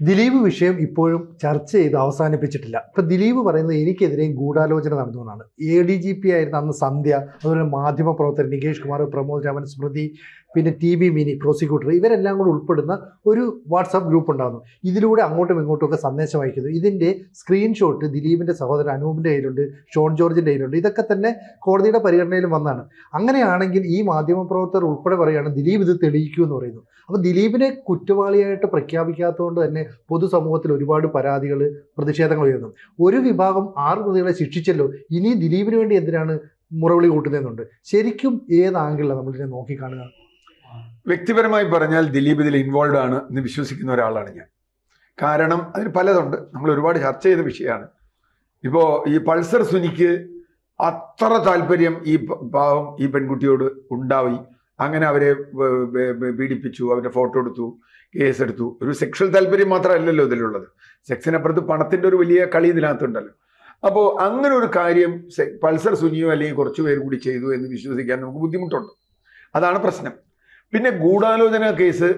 ദിലീപ് വിഷയം ഇപ്പോഴും ചർച്ച ചെയ്ത് അവസാനിപ്പിച്ചിട്ടില്ല. ഇപ്പൊ ദിലീപ് പറയുന്നത് എനിക്കെതിരെയും ഗൂഢാലോചന നടന്നു എന്നാണ് എ ഡി ജി പി ആയിരുന്ന അന്ന് സന്ധ്യ അതുപോലെ മാധ്യമ പ്രവർത്തകർ നികേഷ് കുമാർ പ്രമോദ് രാമൻ സ്മൃതി പിന്നെ ടി ബി മിനി പ്രോസിക്യൂട്ടർ ഇവരെല്ലാം കൂടെ ഉൾപ്പെടുന്ന ഒരു വാട്സാപ്പ് ഗ്രൂപ്പ് ഉണ്ടാകുന്നു ഇതിലൂടെ അങ്ങോട്ടും ഇങ്ങോട്ടും ഒക്കെ സന്ദേശം അയക്കുന്നു. ഇതിന്റെ സ്ക്രീൻഷോട്ട് ദിലീപിന്റെ സഹോദരൻ അനൂപിന്റെ കയ്യിലുണ്ട് ഷോൺ ജോർജിന്റെ കയ്യിലുണ്ട്. ഇതൊക്കെ തന്നെ കോടതിയുടെ പരിഗണനയിലും വന്നാണ്. അങ്ങനെയാണെങ്കിൽ ഈ മാധ്യമ പ്രവർത്തകർ ഉൾപ്പെടെ പറയുകയാണ് ദിലീപ് ഇത് തെളിയിക്കൂ എന്ന് പറയുന്നു. അപ്പോൾ ദിലീപിനെ കുറ്റവാളിയായിട്ട് പ്രഖ്യാപിക്കാത്തതുകൊണ്ട് തന്നെ പൊതുസമൂഹത്തിൽ ഒരുപാട് പരാതികൾ പ്രതിഷേധങ്ങൾ ഉയർന്നു ഒരു വിഭാഗം ആറ് പ്രതികളെ ശിക്ഷിച്ചല്ലോ ഇനി ദിലീപിന് വേണ്ടി എന്തിനാണ് മുറവിളി കൂട്ടുന്നതെന്നുണ്ട്. ശരിക്കും ഏത് ആംഗിളിലാണ് നമ്മളിതിനെ നോക്കിക്കാണുക? വ്യക്തിപരമായി പറഞ്ഞാൽ ദിലീപ് ഇതിൽ ഇൻവോൾവ് ആണ് എന്ന് വിശ്വസിക്കുന്ന ഒരാളാണ് ഞാൻ. കാരണം അതിന് പലതുണ്ട്. നമ്മൾ ഒരുപാട് ചർച്ച ചെയ്ത വിഷയമാണ്. ഇപ്പോൾ ഈ പൾസർ സുനിക്ക് അത്ര താല്പര്യം ഈ പാവം ഈ പെൺകുട്ടിയോട് ഉണ്ടായി. അങ്ങനെ അവരെ പീഡിപ്പിച്ചു അവരുടെ ഫോട്ടോ എടുത്തു കേസെടുത്തു. ഒരു സെക്ഷൽ താല്പര്യം മാത്രമല്ലല്ലോ ഇതിലുള്ളത്. സെക്സിനപ്പുറത്ത് പണത്തിന്റെ ഒരു വലിയ കളി ഇതിനകത്തുണ്ടല്ലോ. അപ്പോൾ അങ്ങനെ ഒരു കാര്യം പൾസർ സുനിയോ അല്ലെങ്കിൽ കുറച്ച് പേര് കൂടി ചെയ്തു എന്ന് വിശ്വസിക്കാൻ നമുക്ക് ബുദ്ധിമുട്ടുണ്ട്. അതാണ് പ്രശ്നം. പിന്നെ ഗൂഢാലോചന കേസ്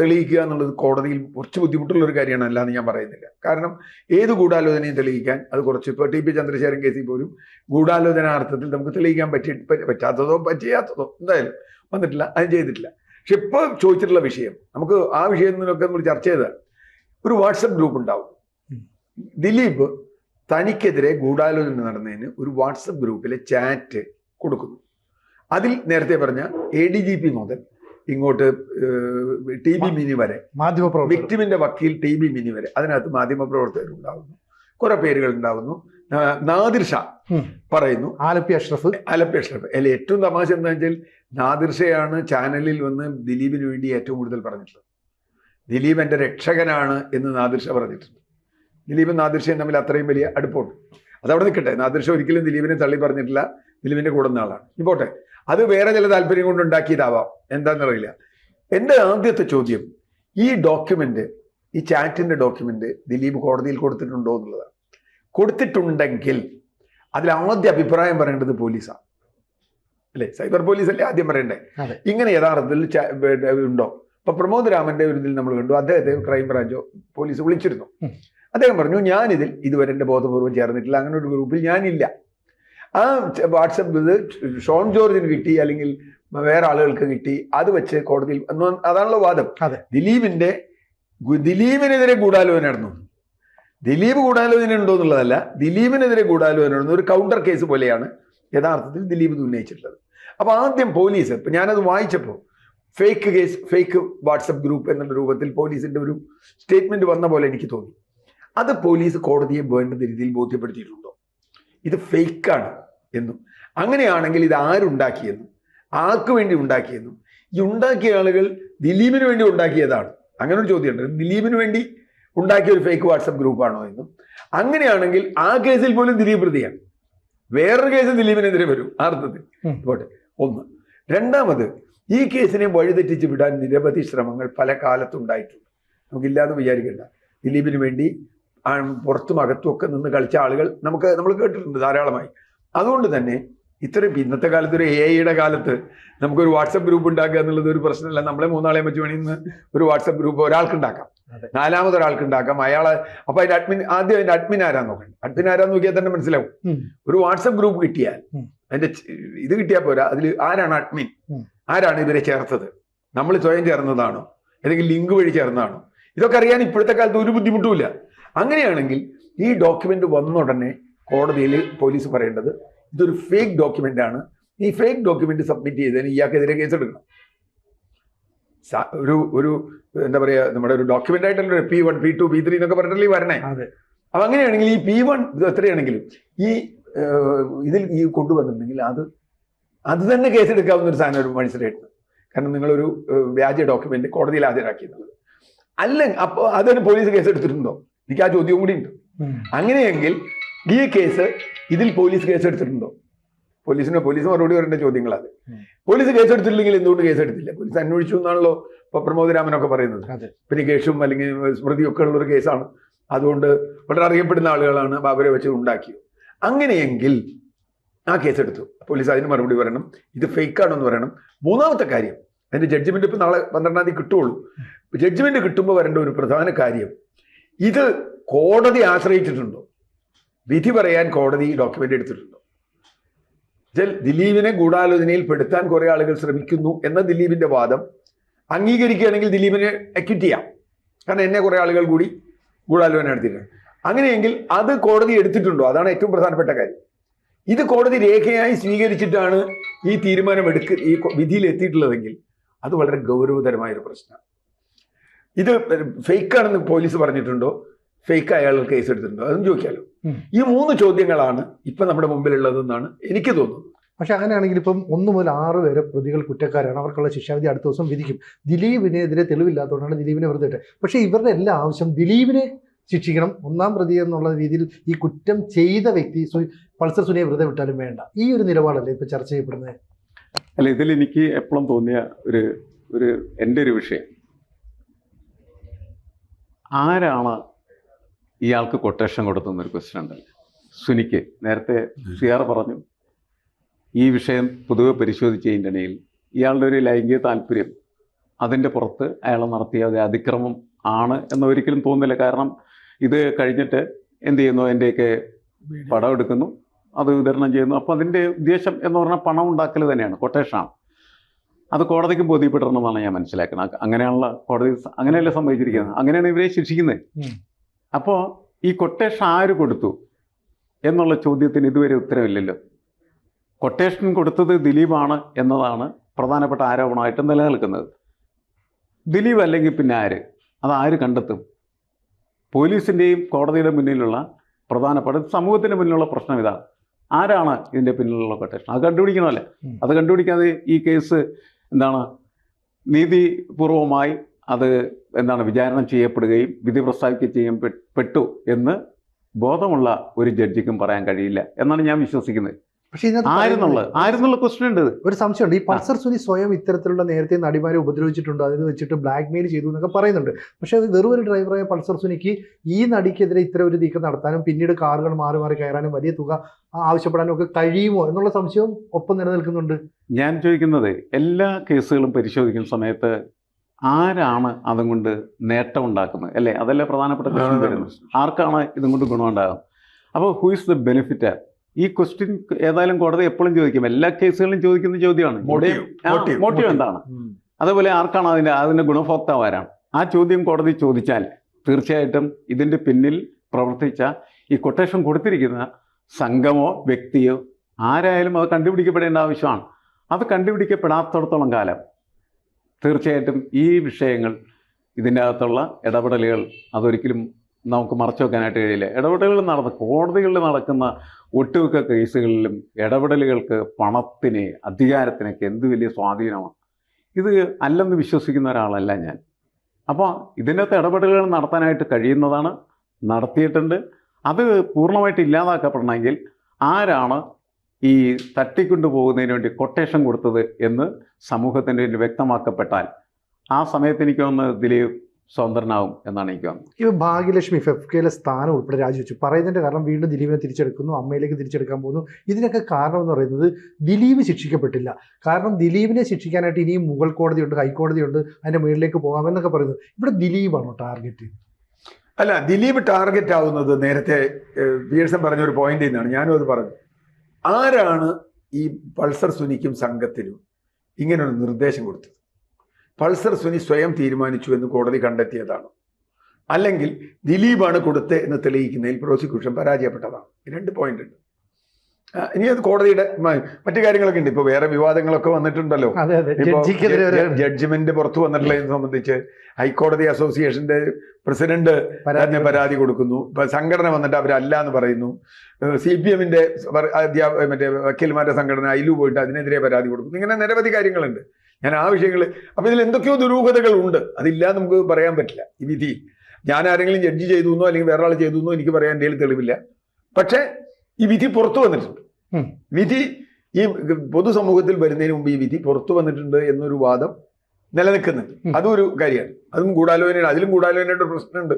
തെളിയിക്കുക എന്നുള്ളത് കോടതിയിൽ കുറച്ച് ബുദ്ധിമുട്ടുള്ള ഒരു കാര്യമാണ് അല്ലാന്ന് ഞാൻ പറയുന്നില്ല. കാരണം ഏത് ഗൂഢാലോചനയും തെളിയിക്കാൻ അത് കുറച്ച് ഇപ്പോൾ ടി പി ചന്ദ്രശേഖരൻ കേസിൽ പോലും ഗൂഢാലോചന അർത്ഥത്തിൽ നമുക്ക് തെളിയിക്കാൻ പറ്റി പറ്റാത്തതോ പറ്റിയാത്തതോ എന്തായാലും വന്നിട്ടില്ല അത് ചെയ്തിട്ടില്ല. പക്ഷെ ഇപ്പോൾ ചോദിച്ചിട്ടുള്ള വിഷയം നമുക്ക് ആ വിഷയത്തിനൊക്കെ നമ്മൾ ചർച്ച ചെയ്താൽ ഒരു വാട്സപ്പ് ഗ്രൂപ്പ് ഉണ്ടാവും. ദിലീപ് തനിക്കെതിരെ ഗൂഢാലോചന നടന്നതിന് ഒരു വാട്സപ്പ് ഗ്രൂപ്പിലെ ചാറ്റ് കൊടുക്കുന്നു. അതിൽ നേരത്തെ പറഞ്ഞ എ ഡി ജി പി മുതൽ ഇങ്ങോട്ട് ടി ബി മിനി വരെ മാധ്യമപ്രവർത്തകർ. വിക്ടിമിന്റെ വക്കീൽ ടി ബി മിനി വരെ അതിനകത്ത് മാധ്യമപ്രവർത്തകരുണ്ടാവുന്നു. കുറെ പേരുകൾ ഉണ്ടാകുന്നു ആ, നാദിർ ഷാ പറയുന്നു. ആലപ്പി അഷ്റഫ്. ആലപ്പി അഷ്റഫ്. അല്ല ഏറ്റവും തമാശ എന്താ വെച്ചാൽ നാദിർ ഷയാണ് ചാനലിൽ വന്ന് ദിലീപിന് വേണ്ടി ഏറ്റവും കൂടുതൽ പറഞ്ഞിട്ടുള്ളത്. ദിലീപ് എന്റെ രക്ഷകനാണ് എന്ന് നാദിർ ഷാ പറഞ്ഞിട്ടുണ്ട്. ദിലീപും നാദിർ ഷയും തമ്മിൽ അത്രയും വലിയ അടുപ്പമുണ്ട്. അതവിടെ നിൽക്കട്ടെ. നാദിർ ഷ ഒരിക്കലും ദിലീപിനെ തള്ളി പറഞ്ഞിട്ടില്ല. ദിലീപിന്റെ കൂടെ ആളാണ്. ഇപ്പോട്ടെ അത് വേറെ ചില താല്പര്യം കൊണ്ട് ഉണ്ടാക്കിയതാവാം. എന്താണെന്നറിയില്ല എന്റെ ആദ്യത്തെ ചോദ്യം ഈ ഡോക്യുമെന്റ് ഈ ചാറ്റിന്റെ ഡോക്യുമെന്റ് ദിലീപ് കോടതിയിൽ കൊടുത്തിട്ടുണ്ടോ എന്നുള്ളതാണ്. കൊടുത്തിട്ടുണ്ടെങ്കിൽ അതിൽ ആദ്യ അഭിപ്രായം പറയേണ്ടത് പോലീസാണ്. അല്ലേ? സൈബർ പോലീസ് അല്ലേ ആദ്യം പറയണ്ടേ. ഇങ്ങനെ യഥാർത്ഥത്തിൽ ഉണ്ടോ? ഇപ്പൊ പ്രമോദ് രാമന്റെ ഒരു ഇതിൽ നമ്മൾ കണ്ടു. അദ്ദേഹത്തെ ക്രൈം ബ്രാഞ്ചോ പോലീസ് വിളിച്ചിരുന്നു. അദ്ദേഹം പറഞ്ഞു ഞാനിതിൽ ഇതുവരെ എന്റെ ബോധപൂർവം ചേർന്നിട്ടില്ല. അങ്ങനെ ഒരു ഗ്രൂപ്പിൽ ഞാനില്ല. ആ വാട്സപ്പ് ഇത് ഷോൺ ജോർജിന് കിട്ടി അല്ലെങ്കിൽ വേറെ ആളുകൾക്ക് കിട്ടി. അത് വെച്ച് കോടതിയിൽ അതാണല്ലോ വാദം. ദിലീപിന്റെ ദിലീപിനെതിരെ ഗൂഢാലോചന നടന്നു. ദിലീപ് ഗൂഢാലോചന ഉണ്ടോ എന്നുള്ളതല്ല ദിലീപിനെതിരെ ഗൂഢാലോചന ഉണ്ടോ ഒരു കൗണ്ടർ കേസ് പോലെയാണ് യഥാർത്ഥത്തിൽ ദിലീപ് ഇത് ഉന്നയിച്ചിട്ടുള്ളത്. അപ്പൊ ആദ്യം പോലീസ് ഇപ്പൊ ഞാനത് വായിച്ചപ്പോൾ fake case fake WhatsApp group എന്നുള്ള രൂപത്തിൽ പോലീസിന്റെ ഒരു സ്റ്റേറ്റ്മെന്റ് വന്ന പോലെ എനിക്ക് തോന്നി. അത് പോലീസ് കോടതിയെ വേണ്ട രീതിയിൽ ബോധ്യപ്പെടുത്തിയിട്ടുണ്ടോ? ഇത് ഫേക്കാണ് എന്നും. അങ്ങനെയാണെങ്കിൽ ഇത് ആരുണ്ടാക്കിയെന്നും? ആർക്ക് വേണ്ടി ഉണ്ടാക്കിയെന്നും? ഈ ഉണ്ടാക്കിയ ആളുകൾ ദിലീപിന് വേണ്ടി ഉണ്ടാക്കിയതാണ്. അങ്ങനെ ഒരു ചോദ്യമുണ്ട്. ദിലീപിന് വേണ്ടി ഉണ്ടാക്കിയ ഒരു ഫേക്ക് വാട്സപ്പ് ഗ്രൂപ്പാണോ എന്നും. അങ്ങനെയാണെങ്കിൽ ആ കേസിൽ പോലും ദിലീപ് പ്രതിയാണ്. വേറൊരു കേസ് ദിലീപിനെതിരെ വരും ആ അർത്ഥത്തിൽ. പോട്ടെ ഒന്ന്. രണ്ടാമത് ഈ കേസിനെ വഴിതെറ്റിച്ച് വിടാൻ നിരവധി ശ്രമങ്ങൾ പല കാലത്തുണ്ടായിട്ടുണ്ട്. നമുക്കില്ലാന്ന് വിചാരിക്കേണ്ട. ദിലീപിന് വേണ്ടി പുറത്തും അകത്തും ഒക്കെ നിന്ന് കളിച്ച ആളുകൾ നമുക്ക് നമ്മൾ കേട്ടിട്ടുണ്ട് ധാരാളമായി. അതുകൊണ്ട് തന്നെ ഇത്രയും ഇന്നത്തെ കാലത്ത് ഒരു എ ഐയുടെ കാലത്ത് നമുക്കൊരു വാട്സപ്പ് ഗ്രൂപ്പ് ഉണ്ടാക്കുക എന്നുള്ളത് ഒരു പ്രശ്നമല്ല. നമ്മളെ മൂന്നാളെ വെച്ച് വേണമെന്ന് ഒരു വാട്സപ്പ് ഗ്രൂപ്പ് ഒരാൾക്ക് ഉണ്ടാക്കാം. നാലാമത് ഒരാൾക്ക് ഉണ്ടാക്കാം. അയാളെ അപ്പൊ അതിന്റെ അഡ്മിൻ ആദ്യം അതിന്റെ അഡ്മിൻ ആരാ നോക്കണം അഡ്മിൻ ആരാ നോക്കിയാൽ തന്നെ മനസ്സിലാവും. ഒരു വാട്സപ്പ് ഗ്രൂപ്പ് കിട്ടിയാൽ. അതിന്റെ ഇത് കിട്ടിയാൽ പോരാ. അതിൽ ആരാണ് അഡ്മിൻ. ആരാണ് ഇവരെ ചേർത്തത്? നമ്മൾ സ്വയം ചേർന്നതാണോ? അല്ലെങ്കിൽ ലിങ്ക് വഴി ചേർന്നതാണോ? ഇതൊക്കെ അറിയാൻ ഇപ്പോഴത്തെ കാലത്ത് ഒരു ബുദ്ധിമുട്ടുമില്ല. അങ്ങനെയാണെങ്കിൽ ഈ ഡോക്യുമെന്റ് വന്ന ഉടനെ കോടതിയിൽ പോലീസ് പറയേണ്ടത് ഇതൊരു ഫേക്ക് ഡോക്യുമെന്റ് ആണ്. ഈ ഫേക്ക് ഡോക്യുമെന്റ് സബ്മിറ്റ് ചെയ്തതിന് ഇയാൾക്കെതിരെ കേസെടുക്കണം ഒരു ഒരു എന്താ പറയാ നമ്മുടെ ഒരു document ആയിട്ടല്ലോ P one P two P three എന്നൊക്കെ പറഞ്ഞിട്ടല്ലേ വരണേ? അപ്പൊ അങ്ങനെയാണെങ്കിൽ ഈ പി വൺ ഇത് എത്രയാണെങ്കിലും ഈ ഇതിൽ ഈ കൊണ്ടുവന്നിട്ടുണ്ടെങ്കിൽ അത് അത് തന്നെ കേസെടുക്കാവുന്ന ഒരു സാധനം ഒരു മനസ്സിലായിട്ട് കാരണം നിങ്ങളൊരു വ്യാജ ഡോക്യുമെന്റ് കോടതിയിൽ ഹാജരാക്കിയെന്നുള്ളത് അല്ല അപ്പോൾ അതിന് പോലീസ് കേസ് എടുത്തിട്ടുണ്ടോ? എനിക്ക് ആ ചോദ്യവും കൂടി ഉണ്ട്. അങ്ങനെയെങ്കിൽ ഈ കേസ് ഇതിൽ പോലീസ് കേസെടുത്തിട്ടുണ്ടോ? പോലീസിനോ പോലീസ് മറുപടി വരേണ്ട ചോദ്യങ്ങളാണ്. പോലീസ് കേസ് എടുത്തില്ലെങ്കിൽ എന്തുകൊണ്ട് കേസെടുത്തില്ല? പോലീസ് അന്വേഷിച്ചു എന്നാണല്ലോ ഇപ്പൊ പ്രമോദ് രാമനൊക്കെ പറയുന്നത്. പിന്നെ കേഷും അല്ലെങ്കിൽ സ്മൃതിയൊക്കെ ഉള്ള ഒരു കേസാണ്. അതുകൊണ്ട് വളരെ അറിയപ്പെടുന്ന ആളുകളാണ് ബാബരെ വെച്ച് ഉണ്ടാക്കിയത്. അങ്ങനെയെങ്കിൽ ആ കേസെടുത്തു. പോലീസ് അതിന് മറുപടി പറയണം. ഇത് ഫേക്ക് ആണെന്ന് പറയണം. മൂന്നാമത്തെ കാര്യം അതിന്റെ ജഡ്ജ്മെന്റ് ഇപ്പൊ നാളെ പന്ത്രണ്ടാം തീയതി കിട്ടുള്ളൂ ജഡ്ജ്മെന്റ് കിട്ടുമ്പോൾ വരേണ്ട ഒരു പ്രധാന കാര്യം ഇത് കോടതി ആശ്രയിച്ചിട്ടുണ്ടോ? വിധി പറയാൻ കോടതി ഡോക്യുമെന്റ് എടുത്തിട്ടുണ്ടോ. ഇതിൽ ദിലീപിനെ ഗൂഢാലോചനയിൽ പെടുത്താൻ കുറെ ആളുകൾ ശ്രമിക്കുന്നു എന്ന ദിലീപിന്റെ വാദം അംഗീകരിക്കുകയാണെങ്കിൽ ദിലീപിനെ അക്വിറ്റ് ചെയ്യാം. കാരണം എന്നെ കുറെ ആളുകൾ കൂടി ഗൂഢാലോചന നടത്തിയിട്ടുണ്ട്. അങ്ങനെയെങ്കിൽ അത് കോടതി എടുത്തിട്ടുണ്ടോ? അതാണ് ഏറ്റവും പ്രധാനപ്പെട്ട കാര്യം. ഇത് കോടതി രേഖയായി സ്വീകരിച്ചിട്ടാണ് ഈ തീരുമാനം എടുക്ക ഈ വിധിയിൽ എത്തിയിട്ടുള്ളതെങ്കിൽ അത് വളരെ ഗൗരവതരമായ ഒരു പ്രശ്നമാണ്. ഇത് ഫേക്കാണെന്ന് പോലീസ് പറഞ്ഞിട്ടുണ്ടോ? ഫേക്ക് അയാൾ കേസ് എടുത്തിട്ടുണ്ടോ? അതും ചോദിക്കാലോ. ഈ മൂന്ന് ചോദ്യങ്ങളാണ് ഇപ്പൊ നമ്മുടെ മുമ്പിലുള്ളതെന്നാണ് എനിക്ക് തോന്നുന്നത്. പക്ഷെ അങ്ങനെയാണെങ്കിൽ ഇപ്പം ഒന്ന് മുതൽ ആറ് വരെ പ്രതികൾ കുറ്റക്കാരാണ്. അവർക്കുള്ള ശിക്ഷാവിധി അടുത്ത ദിവസം വിധിക്കും. ദിലീപിനെതിരെ തെളിവില്ലാത്തതുകൊണ്ടാണ് ദിലീപിനെ വെറുതെ ഇട്ടത്. പക്ഷേ ഇവരുടെ എല്ലാ ആവശ്യം ദിലീപിനെ ശിക്ഷിക്കണം. ഒന്നാം പ്രതി എന്നുള്ള രീതിയിൽ ഈ കുറ്റം ചെയ്ത വ്യക്തി പൾസർ സുനിയെ വെറുതെ വിട്ടാലും വേണ്ട. ഈ ഒരു നിലപാടല്ലേ ഇപ്പം ചർച്ച ചെയ്യപ്പെടുന്നത്? അല്ല ഇതിൽ എനിക്ക് എപ്പോഴും തോന്നിയ ഒരു ഒരു എന്റെ ഒരു വിഷയം. ആരാണ് ഇയാൾക്ക് കൊട്ടേഷൻ കൊടുത്തെന്നൊരു ക്വസ്റ്റ്യൻ ഉണ്ട് സുനിക്ക് നേരത്തെ സിയാർ പറഞ്ഞു ഈ വിഷയം പൊതുവെ പരിശോധിച്ചതിന്റെ ഇടയിൽ ഇയാളുടെ ഒരു ലൈംഗിക താല്പര്യം അതിന്റെ പുറത്ത് അയാൾ നടത്തിയ ഒരു അതിക്രമം ആണ് എന്ന് ഒരിക്കലും തോന്നുന്നില്ല. കാരണം ഇത് കഴിഞ്ഞിട്ട് എന്ത് ചെയ്യുന്നു? എന്റെയൊക്കെ പടം എടുക്കുന്നു അത് വിതരണം ചെയ്യുന്നു. അപ്പോൾ അതിന്റെ ഉദ്ദേശം എന്ന് പറഞ്ഞാൽ പണം ഉണ്ടാക്കൽ തന്നെയാണ് കൊട്ടേഷനാണ് അത് കോടതിക്ക് ബോധ്യപ്പെടണമെന്നാണ് ഞാൻ മനസ്സിലാക്കുന്നത്. അങ്ങനെയാണല്ലോ കോടതി അങ്ങനെയല്ലേ സംഭവിച്ചിരിക്കുന്നത്? അങ്ങനെയാണ് ഇവരെ ശിക്ഷിക്കുന്നത്. അപ്പോൾ ഈ കൊട്ടേഷൻ ആര് കൊടുത്തു? എന്നുള്ള ചോദ്യത്തിന് ഇതുവരെ ഉത്തരവില്ലല്ലോ. കൊട്ടേഷൻ കൊടുത്തത് ദിലീപാണ് എന്നതാണ് പ്രധാനപ്പെട്ട ആരോപണമായിട്ട് നിലനിൽക്കുന്നത്. ദിലീപ് അല്ലെങ്കിൽ പിന്നെ ആര്? അത് ആര് കണ്ടെത്തും? പോലീസിന്റെയും കോടതിയുടെ മുന്നിലുള്ള പ്രധാനപ്പെട്ട സമൂഹത്തിന് മുന്നിലുള്ള പ്രശ്നം ഇതാണ് ആരാണ് ഇതിന്റെ പിന്നിലുള്ള കൊട്ടേഷൻ അത് കണ്ടുപിടിക്കണമല്ലേ? അത് കണ്ടുപിടിക്കാതെ ഈ കേസ് എന്താണ്? നീതിപൂർവമായി അത് എന്താണ് വിചാരണ ചെയ്യപ്പെടുകയും വിധി പ്രസ്താവിക്കുകയും ചെയ്യാൻ പെട്ടു എന്ന് ബോധമുള്ള ഒരു ജഡ്ജിക്കും പറയാൻ കഴിയില്ല എന്നാണ് ഞാൻ വിശ്വസിക്കുന്നത്. പക്ഷേ ആയിരുന്നുള്ള. പറയുന്നത് ആരെന്നുള്ള ക്വസ്റ്റ്യൻ ഉണ്ട് ഒരു സംശയമുണ്ട്. ഈ പൾസർ സുനി സ്വയം ഇത്തരത്തിലുള്ള നേരത്തെ നടിമാരെ ഉപദ്രവിച്ചിട്ടുണ്ട്. അതിന് വെച്ചിട്ട് ബ്ലാക്ക് മെയിൽ ചെയ്തു എന്നൊക്കെ പറയുന്നുണ്ട്. പക്ഷെ അത് വെറും ഒരു ഡ്രൈവറായ പൾസർ സുനിക്ക് ഈ നടിക്കെതിരെ ഇത്ര ഒരു നീക്കം നടത്താനും പിന്നീട് കാറുകൾ മാറി മാറി കയറാനും വലിയ തുക ആവശ്യപ്പെടാനും ഒക്കെ കഴിയുമോ എന്നുള്ള സംശയവും ഒപ്പം നിലനിൽക്കുന്നുണ്ട്. ഞാൻ ചോദിക്കുന്നത് എല്ലാ കേസുകളും പരിശോധിക്കുന്ന സമയത്ത് ആരാണ് അതും കൊണ്ട് നേട്ടം ഉണ്ടാക്കുന്നത്? അല്ലേ? അതല്ലേ പ്രധാനപ്പെട്ട ക്വസ്റ്റ്യൻ വരുന്നത്. ആർക്കാണ് ഇതും കൊണ്ട് ഗുണമുണ്ടാകുന്നത് അപ്പോൾ ഹു ഇസ് ദ ബെനിഫിറ്റ് ഈ ക്വസ്റ്റ്യൻ ഏതായാലും കോടതി എപ്പോഴും ചോദിക്കും. എല്ലാ കേസുകളിലും ചോദിക്കുന്ന ചോദ്യമാണ്. മോട്ടീവ് എന്താണ്? അതേപോലെ ആർക്കാണ് അതിന്റെ അതിന്റെ ഗുണഭോക്താവ് ആരാണ് ആ ചോദ്യം കോടതി ചോദിച്ചാൽ തീർച്ചയായിട്ടും ഇതിന്റെ പിന്നിൽ പ്രവർത്തിച്ച ഈ കൊട്ടേഷൻ കൊടുത്തിരിക്കുന്ന സംഘമോ വ്യക്തിയോ ആരായാലും അത് കണ്ടുപിടിക്കപ്പെടേണ്ട ആവശ്യമാണ്. അത് കണ്ടുപിടിക്കപ്പെടാത്തടത്തോളം കാലം തീർച്ചയായിട്ടും ഈ വിഷയങ്ങൾ ഇതിന്റെ അകത്തുള്ള ഇടപെടലുകൾ അതൊരിക്കലും നമുക്ക് മറച്ചു വെക്കാനായിട്ട് കഴിയില്ല. ഇടപെടലുകൾ നടന്ന കോടതികളിൽ നടക്കുന്ന ഒട്ടുമിക്ക കേസുകളിലും ഇടപെടലുകൾക്ക് പണത്തിന് അധികാരത്തിനൊക്കെ എന്ത് വലിയ സ്വാധീനമാണ്? ഇത് അല്ലെന്ന് വിശ്വസിക്കുന്ന ഒരാളല്ല ഞാൻ. അപ്പോൾ ഇതിനകത്ത് ഇടപെടലുകൾ നടത്താനായിട്ട് കഴിയുന്നതാണ് നടത്തിയിട്ടുണ്ട്. അത് പൂർണമായിട്ട് ഇല്ലാതാക്കപ്പെടണമെങ്കിൽ ആരാണ് ഈ തട്ടിക്കൊണ്ടു പോകുന്നതിന് വേണ്ടി കൊട്ടേഷൻ കൊടുത്തത് എന്ന് സമൂഹത്തിന്റെ വ്യക്തമാക്കപ്പെട്ടാൽ ആ സമയത്ത് എനിക്ക് തോന്നുന്നത് ദിലീപ് സ്വതന്ത്രനാവും എന്നാണ് എനിക്ക് തോന്നുന്നത്. ഈ ഭാഗ്യലക്ഷ്മി എഫ് കെയിലെ സ്ഥാനം ഉൾപ്പെടെ രാജിവെച്ചു. പറയുന്നതിന്റെ കാരണം വീണ്ടും ദിലീപിനെ തിരിച്ചെടുക്കുന്നു അമ്മയിലേക്ക് തിരിച്ചെടുക്കാൻ പോകുന്നു. ഇതിനൊക്കെ കാരണം എന്ന് പറയുന്നത് ദിലീപ് ശിക്ഷിക്കപ്പെട്ടില്ല. കാരണം ദിലീപിനെ ശിക്ഷിക്കാനായിട്ട് ഇനിയും മുഗൾ കോടതിയുണ്ട് ഹൈക്കോടതിയുണ്ട് അതിന്റെ മുകളിലേക്ക് പോകാം എന്നൊക്കെ പറയുന്നു ഇവിടെ ദിലീപാണോ ടാർഗറ്റ് അല്ല ദിലീപ് ടാർഗറ്റ് ആവുന്നത് നേരത്തെ ഏഹ്, പറഞ്ഞൊരു പറഞ്ഞ ഒരു പോയിന്റ് നിന്നാണ് ഞാനും അത് പറഞ്ഞു. ആരാണ് ഈ പൾസർ സുനിക്കും സംഘത്തിനും ഇങ്ങനൊരു നിർദ്ദേശം കൊടുത്തത്? പൾസർ സുനി സ്വയം തീരുമാനിച്ചു എന്ന് കോടതി കണ്ടെത്തിയതാണ്. അല്ലെങ്കിൽ ദിലീപാണ് കൊടുത്തത് എന്ന് തെളിയിക്കുന്നതിൽ പ്രോസിക്യൂഷൻ പരാജയപ്പെട്ടതാണ്. രണ്ട് പോയിന്റ് ഉണ്ട്. ഇനി അത് കോടതിയുടെ മറ്റു കാര്യങ്ങളൊക്കെ ഉണ്ട്. ഇപ്പൊ വേറെ വിവാദങ്ങളൊക്കെ വന്നിട്ടുണ്ടല്ലോ. ജഡ്ജ്മെന്റ് പുറത്തു വന്നിട്ടുള്ളതിനെ സംബന്ധിച്ച് ഹൈക്കോടതി അസോസിയേഷന്റെ പ്രസിഡന്റ് തന്നെ പരാതി കൊടുക്കുന്നു. ഇപ്പൊ സംഘടന വന്നിട്ട് അവരല്ല എന്ന് പറയുന്നു സി പി എമ്മിന്റെ അധ്യാപക മറ്റേ വക്കീൽമാരുടെ സംഘടന അയിലു പോയിട്ട് അതിനെതിരെ പരാതി കൊടുക്കുന്നു. ഇങ്ങനെ നിരവധി കാര്യങ്ങളുണ്ട്. ഞാൻ ആ വിഷയങ്ങൾ അപ്പൊ ഇതിൽ എന്തൊക്കെയോ ദുരൂഹതകൾ ഉണ്ട്. അതില്ല നമുക്ക് പറയാൻ പറ്റില്ല. ഈ വിധി. ഞാൻ ആരെങ്കിലും ജഡ്ജ് ചെയ്തു എന്നോ അല്ലെങ്കിൽ വേറെ ആൾ ചെയ്തു എന്നോ എനിക്ക് പറയാൻ എന്തെങ്കിലും തെളിവില്ല. പക്ഷേ ഈ വിധി പുറത്തു വന്നിട്ടുണ്ട്. വിധി ഈ പൊതുസമൂഹത്തിൽ വരുന്നതിന് മുമ്പ് ഈ വിധി പുറത്തു വന്നിട്ടുണ്ട് എന്നൊരു വാദം നിലനിൽക്കുന്നുണ്ട്. അതും ഒരു കാര്യമാണ് അതും ഗൂഢാലോചന അതിലും ഗൂഢാലോചനയുടെ ഒരു പ്രശ്നമുണ്ട്.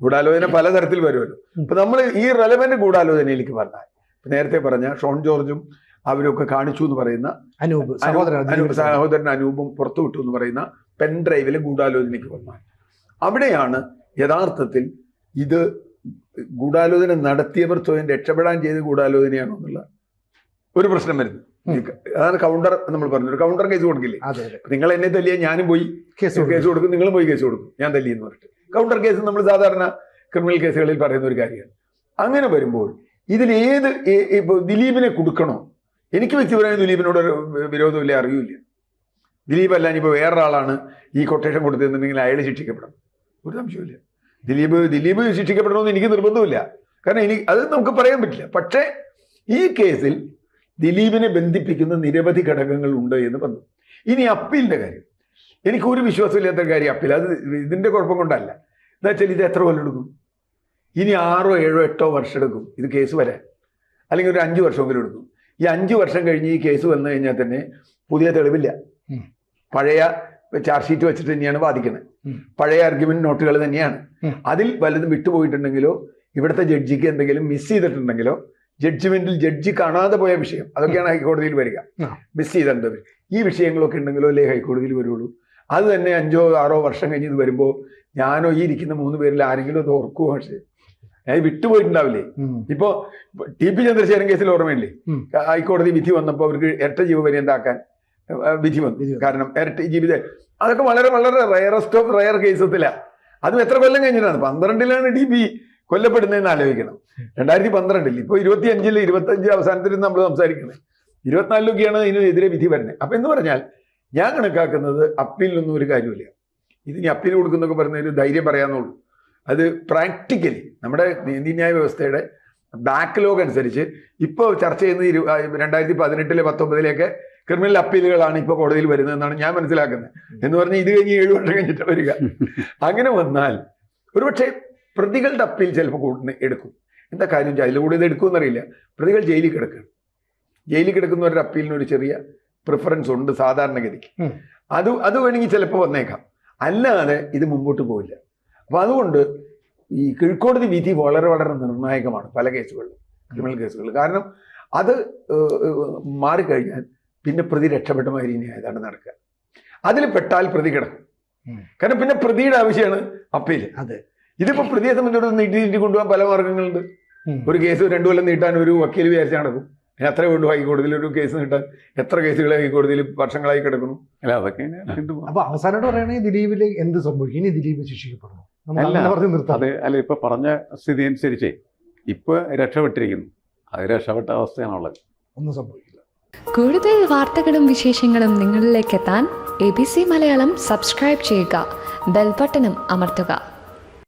ഗൂഢാലോചന പലതരത്തിൽ വരുമല്ലോ. അപ്പൊ നമ്മൾ ഈ റെലവെന്റ് ഗൂഢാലോചനയിലേക്ക് പറഞ്ഞാൽ നേരത്തെ പറഞ്ഞ ഷോൺ ജോർജും അവരൊക്കെ കാണിച്ചു എന്ന് പറയുന്ന അനൂപ് അനു- സഹോദരൻ അനൂപ് സഹോദരൻ. സഹോദരൻ അനൂപും പുറത്തു വിട്ടു എന്ന് പറയുന്ന പെൻ ഡ്രൈവിലെ ഗൂഢാലോചനയ്ക്ക് വന്നാൽ അവിടെയാണ് യഥാർത്ഥത്തിൽ ഇത് ഗൂഢാലോചന നടത്തിയവർ സ്വയം രക്ഷപ്പെടാൻ ചെയ്ത് ഗൂഢാലോചനയാണോ എന്നുള്ള ഒരു പ്രശ്നം വരുന്നു. അതാണ് കൗണ്ടർ നമ്മൾ പറഞ്ഞു ഒരു കൗണ്ടർ കേസ് കൊടുക്കില്ലേ? നിങ്ങൾ എന്നെ തല്ലിയ ഞാനും പോയി. കേസ് കേസ് കൊടുക്കും. നിങ്ങളും പോയി കേസ് കൊടുക്കും. ഞാൻ തല്ലി എന്ന് പറഞ്ഞിട്ട്. കൗണ്ടർ കേസ് നമ്മൾ സാധാരണ ക്രിമിനൽ കേസുകളിൽ പറയുന്ന ഒരു കാര്യമാണ്. അങ്ങനെ വരുമ്പോൾ ഇതിൽ ഏത് ഇപ്പൊ ദിലീപിനെ കൊടുക്കണോ? എനിക്ക് വ്യക്തിപരമായി ദിലീപിനോട് ഒരു വിരോധമില്ല അറിയില്ല. ദിലീപ് അല്ല ഇനിയിപ്പോൾ വേറൊരാളാണ് ഈ കൊട്ടേഷൻ കൊടുത്തതെന്നുണ്ടെങ്കിൽ അയാൾ ശിക്ഷിക്കപ്പെടണം. ഒരു സംശയമില്ല ദിലീപ് ദിലീപ് ശിക്ഷിക്കപ്പെടണമെന്ന് എനിക്ക് നിർബന്ധമില്ല കാരണം എനിക്ക് അത് നമുക്ക് പറയാൻ പറ്റില്ല. പക്ഷേ ഈ കേസിൽ ദിലീപിനെ ബന്ധിപ്പിക്കുന്ന നിരവധി ഘടകങ്ങൾ ഉണ്ട് എന്ന് പറഞ്ഞു ഇനി അപ്പീലിന്റെ കാര്യം. എനിക്ക് ഒരു വിശ്വാസമില്ലാത്ത കാര്യം അപ്പീൽ. അത് ഇതിന്റെ കുഴപ്പം കൊണ്ടല്ല. എന്താ വെച്ചാൽ ഇത് എത്ര കൊല്ലം എടുക്കും? ഇനി ആറോ ഏഴോ എട്ടോ വർഷം എടുക്കും ഇത് കേസ് വരാൻ. അല്ലെങ്കിൽ ഒരു അഞ്ച് വർഷമെങ്കിലും എടുക്കും. ഈ അഞ്ച് വർഷം കഴിഞ്ഞ് ഈ കേസ് വന്നു കഴിഞ്ഞാൽ തന്നെ പുതിയ തെളിവില്ല. പഴയ ചാർജ് ഷീറ്റ് വെച്ചിട്ട് തന്നെയാണ് വാദിക്കുന്നത് ഉം. പഴയ ആർഗ്യുമെന്റ് നോട്ടുകൾ തന്നെയാണ്. അതിൽ വല്ലതും വിട്ടുപോയിട്ടുണ്ടെങ്കിലോ ഇവിടുത്തെ ജഡ്ജിക്ക് എന്തെങ്കിലും മിസ് ചെയ്തിട്ടുണ്ടെങ്കിലോ ജഡ്ജ്മെന്റിൽ ജഡ്ജി കാണാതെ പോയ വിഷയം അതൊക്കെയാണ് ഹൈക്കോടതിയിൽ വരിക. മിസ് ചെയ്തിട്ടുണ്ട് ഈ വിഷയങ്ങളൊക്കെ ഉണ്ടെങ്കിലോ അല്ലേ ഹൈക്കോടതിയിൽ വരുള്ളൂ? അത് തന്നെ അഞ്ചോ ആറോ വർഷം കഴിഞ്ഞ് ഇത് വരുമ്പോൾ ഞാനോ ഈ ഇരിക്കുന്ന മൂന്ന് പേരിൽ ആരെങ്കിലും അത് ഓർക്കുമോ പക്ഷേ ഞാൻ വിട്ടുപോയിട്ടുണ്ടാവില്ലേ. ഇപ്പോ ടി പി ചന്ദ്രശേഖരൻ കേസിൽ ഓർമ്മയില്ലേ? ഹൈക്കോടതി വിധി വന്നപ്പോൾ അവർക്ക് ഇരട്ട ജീവപര്യന്താക്കാൻ അഹ് വിധി വന്നു. വിധി വന്നു. കാരണം ഇരട്ട ജീവിത അതൊക്കെ വളരെ വളരെ റയറസ്റ്റ് ഓഫ് റയർ കേസത്തിലാണ് അതും എത്ര കൊല്ലം കഴിഞ്ഞിട്ടാണ്? പന്ത്രണ്ടിലാണ് ഡി പി കൊല്ലപ്പെടുന്നതെന്ന് ആലോചിക്കണം. രണ്ടായിരത്തി പന്ത്രണ്ടിൽ ഇപ്പോൾ ഇരുപത്തി അഞ്ചിൽ ഇരുപത്തി അഞ്ച് അവസാനത്തിൽ നമ്മൾ സംസാരിക്കുന്നത് ഇരുപത്തിനാലിലൊക്കെയാണ് ഇതിനെതിരെ വിധി വരുന്നത്. അപ്പൊ എന്ന് പറഞ്ഞാൽ ഞാൻ കണക്കാക്കുന്നത് അപ്പീലൊന്നും ഒരു കാര്യമില്ല ഇതിനി അപ്പീൽ കൊടുക്കുന്നൊക്കെ പറഞ്ഞ ഒരു ധൈര്യം പറയാന്നുള്ളൂ അത് പ്രാക്ടിക്കലി നമ്മുടെ നീതിന്യായ വ്യവസ്ഥയുടെ ബാക്ക്ലോഗ് അനുസരിച്ച് ഇപ്പോൾ ചർച്ച ചെയ്യുന്ന ഇരു രണ്ടായിരത്തി പതിനെട്ടിലെ പത്തൊമ്പതിലേക്ക് ക്രിമിനൽ അപ്പീലുകളാണ് ഇപ്പോൾ കോടതിയിൽ വരുന്നതെന്നാണ് ഞാൻ മനസ്സിലാക്കുന്നത്. എന്ന് പറഞ്ഞാൽ ഇത് കഴിഞ്ഞ് ഏഴ് വർഷം കഴിഞ്ഞിട്ട് വരിക. അങ്ങനെ വന്നാൽ ഒരുപക്ഷെ പ്രതികളുടെ അപ്പീൽ ചിലപ്പോൾ കൂടുതൽ എടുക്കും. എന്താ കാര്യം അതിലൂടെ ഇത് എടുക്കുമെന്നറിയില്ല. പ്രതികൾ ജയിലിൽ കിടക്കുകയാണ്. ജയിലിൽ കിടക്കുന്നവരുടെ അപ്പീലിന് ഒരു ചെറിയ പ്രിഫറൻസ് ഉണ്ട് സാധാരണഗതിക്ക്. അത് അത് വേണമെങ്കിൽ ചിലപ്പോൾ വന്നേക്കാം. അല്ലാതെ ഇത് മുമ്പോട്ട് പോവില്ല. അപ്പം അതുകൊണ്ട് ഈ കീഴ്ക്കോടതി വിധി വളരെ വളരെ നിർണായകമാണ് പല കേസുകളിലും ക്രിമിനൽ കേസുകളിൽ കാരണം അത് മാറിക്കഴിഞ്ഞാൽ പിന്നെ പ്രതി രക്ഷപ്പെട്ട മാതിരി ഇനി ഏതാണ് നടക്കുക. അതിൽ പെട്ടാൽ പ്രതി കിടക്കും. കാരണം പിന്നെ പ്രതിയുടെ ആവശ്യമാണ് അപ്പീൽ. അതെ. ഇതിപ്പോ പ്രതിയെ സംബന്ധിച്ചിടത്തോളം നീട്ടി നീട്ടി കൊണ്ടുപോകാൻ പല മാർഗങ്ങളുണ്ട്. ഒരു കേസ് രണ്ടു കൊല്ലം നീട്ടാൻ ഒരു വക്കീൽ വിചാരിച്ച് നടക്കും. പിന്നെ അത്രേ വേണ്ടു ഹൈക്കോടതിയിൽ ഒരു കേസ് നീട്ടാൻ. എത്ര കേസുകൾ ഹൈക്കോടതിയിൽ വർഷങ്ങളായി കിടക്കുന്നു. അല്ല അതൊക്കെ അപ്പൊ അവസാനമായിട്ട് പറയുകയാണെങ്കിൽ ദിലീപിൽ എന്ത് സംഭവിക്കും? ഇനി ദിലീപ് ശിക്ഷിക്കപ്പെടുന്നു അത് അല്ല ഇപ്പൊ പറഞ്ഞ സ്ഥിതി അനുസരിച്ച് ഇപ്പൊ രക്ഷപ്പെട്ടിരിക്കുന്നു. അത് രക്ഷപ്പെട്ട അവസ്ഥയാണുള്ളത്. ഒന്നും സംഭവിക്കില്ല. കൂടുതൽ വാർത്തകളും വിശേഷങ്ങളും നിങ്ങളിലേക്ക് എത്താൻ A B C Malayalam subscribe ചെയ്യുക ബെൽബട്ടനും അമർത്തുക.